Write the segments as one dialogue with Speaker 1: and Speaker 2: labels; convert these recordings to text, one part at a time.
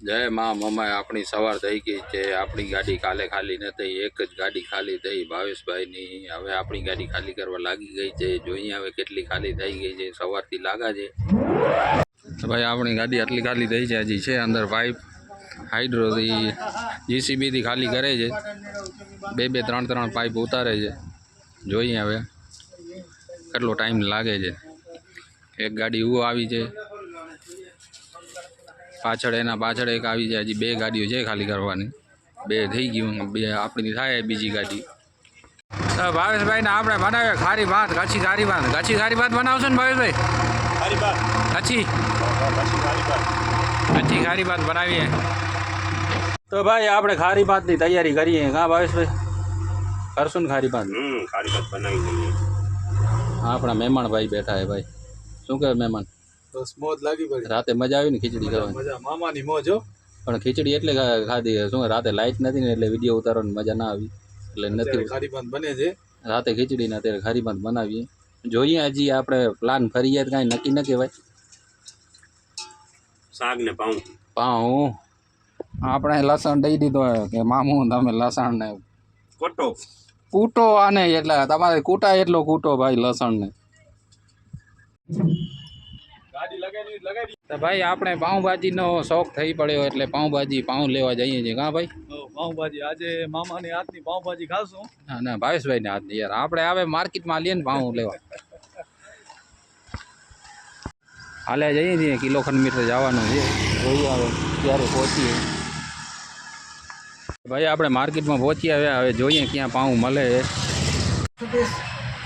Speaker 1: જય મા મમાય, આપણી સવાર થઈ ગઈ છે. આપણી ગાડી કાલે ખાલી નથી, એક જ ગાડી ખાલી થઈ. ભાવેશભાઈની હવે આપણી ગાડી ખાલી કરવા લાગી ગઈ છે. જોઈએ હવે કેટલી ખાલી થઈ ગઈ છે. સવારથી લાગા છે. ભાઈ, આપણી ગાડી આટલી ખાલી થઈ છે, હજી છે અંદર પાઇપ હાઇડ્રોથી જીસીબીથી ખાલી કરે છે. બે બે, ત્રણ ત્રણ પાઇપ ઉતારે છે. જોઈએ હવે કેટલો ટાઈમ લાગે છે. એક ગાડી ઉવો આવી છે. પાછળ એના પાછળ એક આવી જાય હજી બે ગાડીઓ છે ખાલી કરવાની. બે થઈ ગયું બે આપણી થાય બીજી ગાડી. તો ભાવેશભાઈ ને આપણે બનાવે ખારી ભાત કચ્છી ખારી ભાત. કચ્છી ખારી ભાત બનાવશો ને ભાવેશભાઈ? કચ્છી?
Speaker 2: ખારી
Speaker 1: કચ્છી ખારી ભાત બનાવીએ. તો ભાઈ આપણે ખારી ભાતની તૈયારી કરીએ. હા ભાવેશભાઈ? કરશું ને ખારી ભાત?
Speaker 2: ખારી ભાત બનાવી
Speaker 1: આપણા મહેમાન ભાઈ બેઠા હે ભાઈ. શું કહે મહેમાન?
Speaker 3: બસ મોજ લાગી પડી.
Speaker 1: રાતે મજા આવી ને ખીચડી ખાવાની
Speaker 3: મજા. મામાની મોજ હો.
Speaker 1: પણ ખીચડી એટલે ખાધી શું રાતે લાઈટ નથી ને એટલે વીડિયો ઉતારવાની મજા ના આવી. એટલે નથી
Speaker 3: ખારી પાન બને છે.
Speaker 1: રાતે ખીચડીને અત્યારે ખારી બંધ બનાવીએ. જોઈએ હજી આપણે પ્લાન ફરીએ તો કાંઈ નક્કી ન કહેવાય.
Speaker 2: શાક ને પાઉં.
Speaker 1: પાઉં. આપણે લસણ દઈ દીધો કે મામું તમે લસણ ને
Speaker 2: કોટો.
Speaker 1: કૂટો આને એટલે તમારે કૂટા એટલો કૂટો ભાઈ
Speaker 3: લસણ ને
Speaker 1: તો ભાઈ આપણે પાઉંભાજીનો શોખ થઈ પડ્યો એટલે પાઉંભાજી પાઉં લેવા જઈએ છીએ. કાં ભાઈ?
Speaker 3: પાઉંભાજી આજે મામાની હાથની પાઉંભાજી ખાશું.
Speaker 1: ના ના ભાવેશભાઈ ને હાથ યાર. આપણે આવે માર્કેટમાં લઈએ ને પાઉં લેવા. હાલે જઈએ છીએ કિલો ખંડ મીટર જવાનું છે. જોઈએ હવે ક્યારે પહોંચીએ. ભાઈ આપણે માર્કેટમાં પહોંચી આવ્યા હવે જોઈએ ક્યાં પાઉં મળે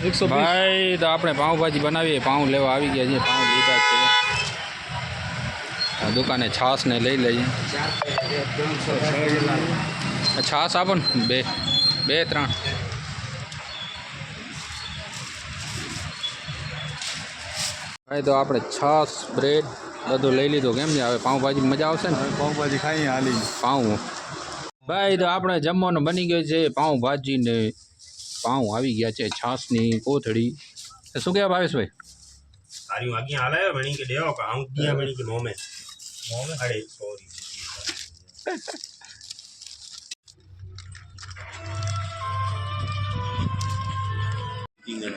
Speaker 3: એકસો
Speaker 1: ભાઈ તો આપણે પાઉંભાજી બનાવીએ. પાઉં લેવા આવી ગયા છે પાઉં લીધા છે. દુકાને છાશ ને લઈ લઈએ. છાશ આપો ને. બે. બે ત્રણ. ભાઈ તો આપણે છાશ બ્રેડ બધું લઈ લીધું. કેમ ને હવે પાઉંભાજી મજા આવશે ને?
Speaker 3: પાઉંભાજી ખાઈ હાલી
Speaker 1: પાઉં. ભાઈ તો આપણે જમવાનું બની ગયું છે. પાઉંભાજી ને પાઉં આવી ગયા છે છાશની કોથળી. તો શું કહેવા ભાવેશભાઈ
Speaker 2: તારી વાગી હાલે વણી કે દેવો કે આઉં દિયા વણી કે મોમે મોમે અરે સોરી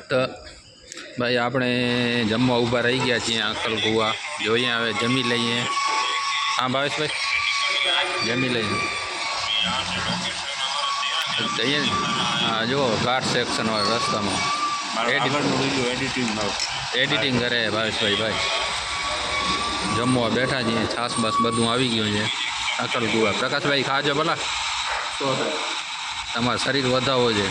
Speaker 1: તો ભાઈ આપણે જમવા ઊભા રહી ગયા છીએ અંકલ ગુવા. જોઈએ હવે જમી લઈએ. હા ભાવેશભાઈ જમી લઈએ. હા જુઓ કાર સેક્શન હોય રસ્તામાં.
Speaker 2: એડિટિંગ
Speaker 1: એડિટિંગ કરે ભાવેશભાઈ ભાઈ. જમવા બેઠા છીએ છાસ બસ બધું આવી ગયું છે. અકલ ગુવા પ્રકાશભાઈ ખાજો ભલા. તમારું શરીર વધાવો છે.